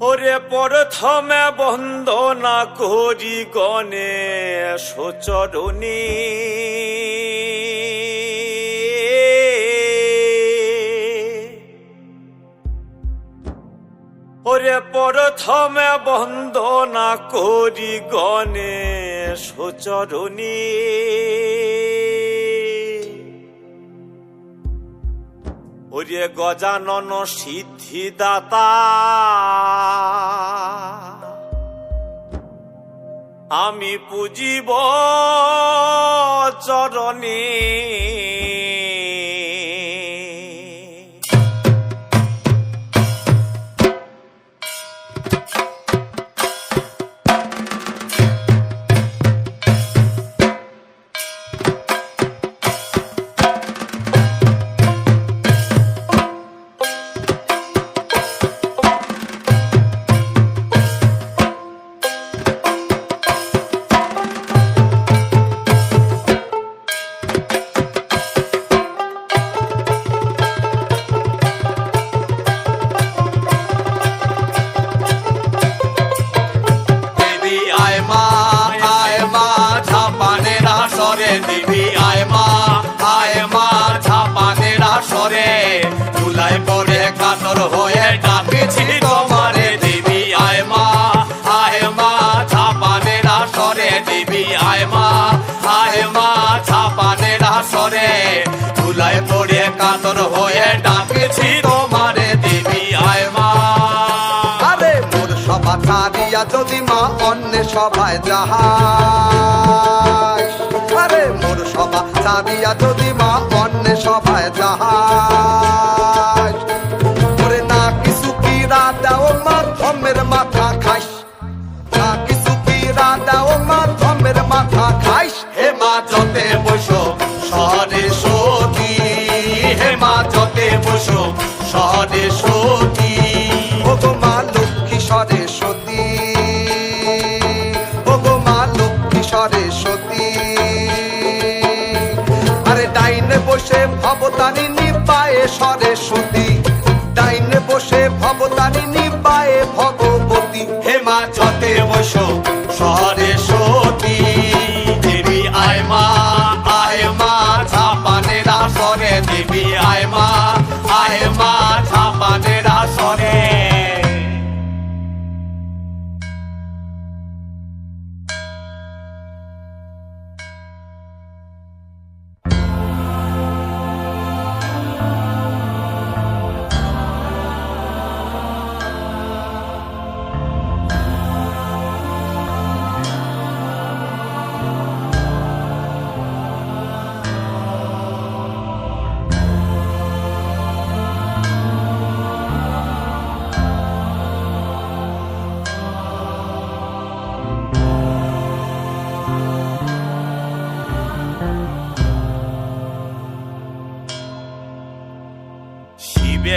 ওরে প্রথমে বন্দনা করি গণে সচরণী ওরে প্রথমে বন্দনা করি গণে সচরণী ওরে গজানন সিদ্ধিদাতা। আমি পুজিব চরণে। চুলায় পড়ে কাতর হয়ে ডাকেছি তোমারে দেবী আয় মা। আরে মোর সভা ছাড়িয়া যদি মা অন্য সভায় যাহাই আরে, মোর সভা ছাড়িয়া যদি মা অন্য সভায় যাহাই ওরে না কিছু পীড়া দাও মা মাথা আরে ডাইনে বসে ভবতারিণী নিপায়ে সরস্বতী ডাইনে বসে ভবতারিণী নিপায়ে ভগবতী। হে মা, যতে বসো শহরে দেবী আয় মা আয় মা ছাপানের আসরে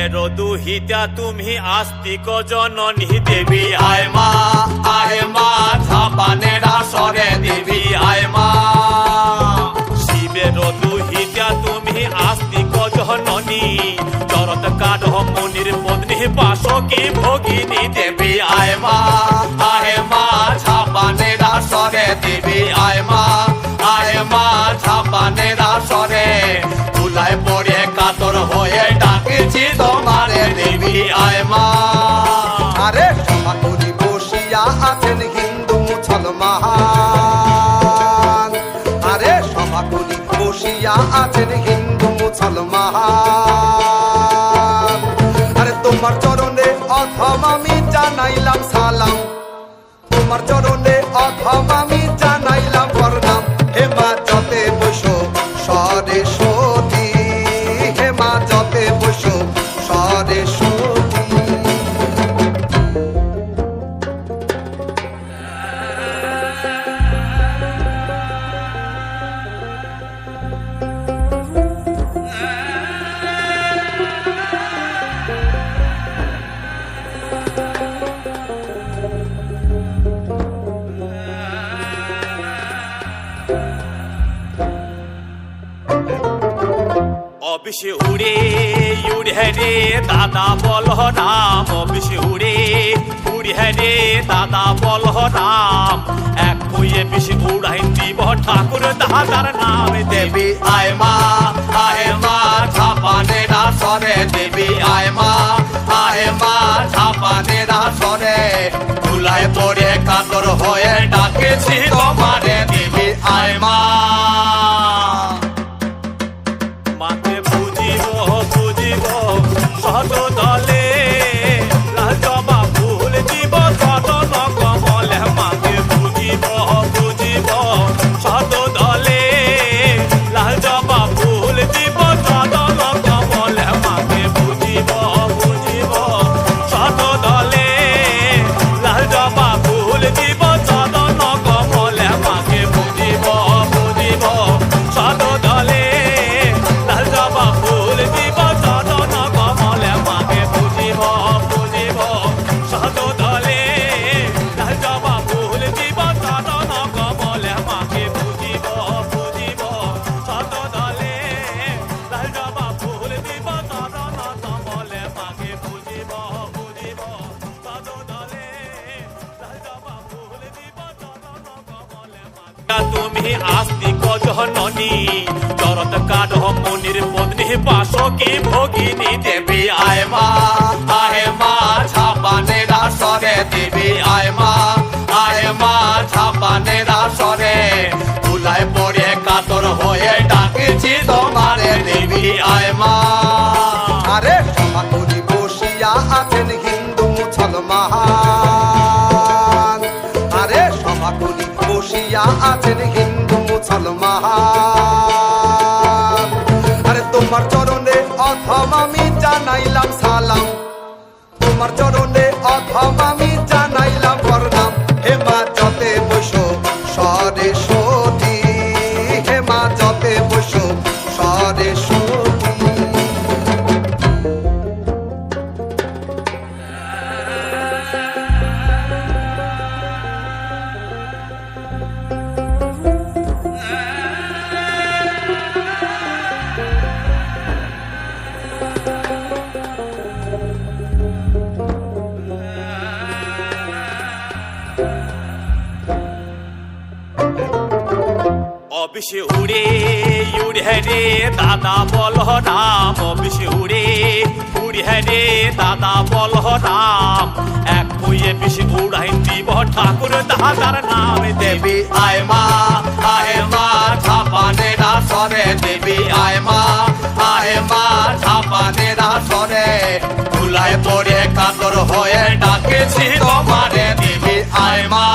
শিবের দুহিতা তুমি আস্তিক জননী দেবী। আয় মা আয় মা ছাপানের আসরে দেবী। আয় মা, শিবের দুহিতা তুমি আস্তিক জননী। চরৎকার মুনির পত্নী পাশকে ভগিনী দেবী। আয় মা আয় মা। আরে সভা বসিয়া আছেন হিন্দু মুসলমান। আরে বসিয়া আছেন হিন্দু মুসলমান। আরে, তোমার চরণে অথম আমি জানাইলাম সালাম। তোমার চরণে অথম আমি অফিসে উড়ে উড়ে রে, দাদা বল নাম অফিসে উড়ে উড়ে হ্যাঁ রে, দাদা বল রাম। এক বইয়ে বেশি উড়াই দিব ঠাকুর দাদার নামে। দেবী আয় মা আয় মা, ঝাপানে না সরে। দেবী আয় মা আয় মা, ঝাপানে না সরে। ধুলায় পড়ে কাতর হয়ে ডাকেছি তোমারে। দেবী আয় মা। জননী চরত কাঠ মনির ভগিনী দেবী আয় মা আয় মা দাসরে দেবী আয় মা আয় মা ঝাপানে না সরে ধুলায় পড়ে কাতর হয়ে ডাকেছি তোমারে দেবী আয় মা। আরে সমাকুলি বসিয়া আছেন হিন্দু মুসলমান। আরে সমাকুলি বসিয়া আছেন হিন্দু মুসলমান আরে তোমার চরণে অথম আমি জানাইলাম সালাম। তোমার চরণে অথম আমি উড়ে রে দাদা বল রাম অবিষে উড়ে উড়ে রে দাদা বল রাম। এক বইয়ে বেশি উড়াই দিব ঠাকুর, দাদার নামে দেবী আয় মা আয় মা ঝাপানে সরে দেবী আয় মা আয় মা ঝাপানে সরে ধুলায় পড়ে কাতর হয়ে ডাকেছি তোমারে, দেবী আয় মা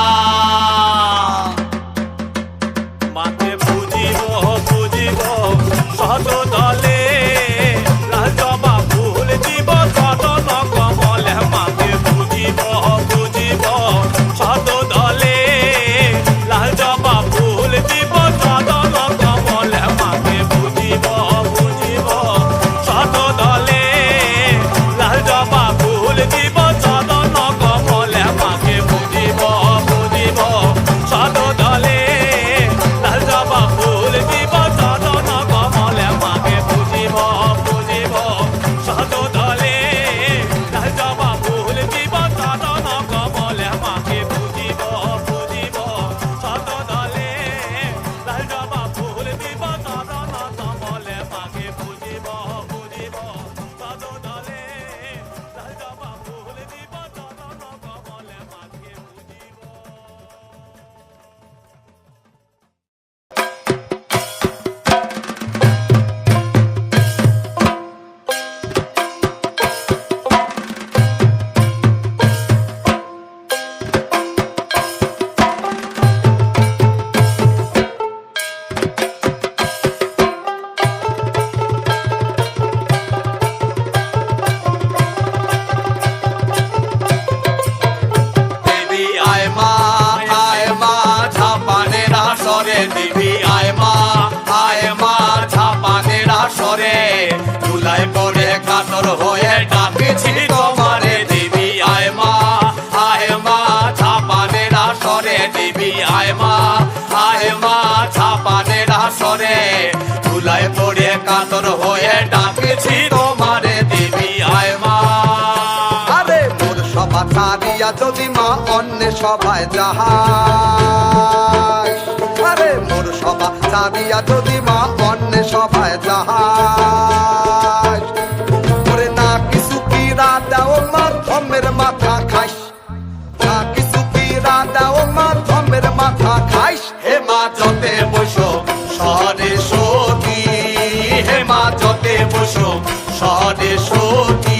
পড়ে কাতর হয়ে ডাকেছি তোমারে দেবী আয় মা আয় মা ঝাপানে না সরে দেবী আয় মা আয় মা ঝাপানে না সরে। ধুলায় পড়ে কাতর হয়ে ডাকেছি তোমারে দেবী আয় মা। আরে মোর সভা ছাড়িয়া যদি মা অন্য সভায় যাহাস। আরে। মোর সভা ছাড়িয়া যদি মা অন্য সভায় না মা, ধমের মাথা খাইস না কিছু মা, ধমের মাথা খাইস হে যতে বসো শহরে সতী। হে যতে বসো শহরে সতী।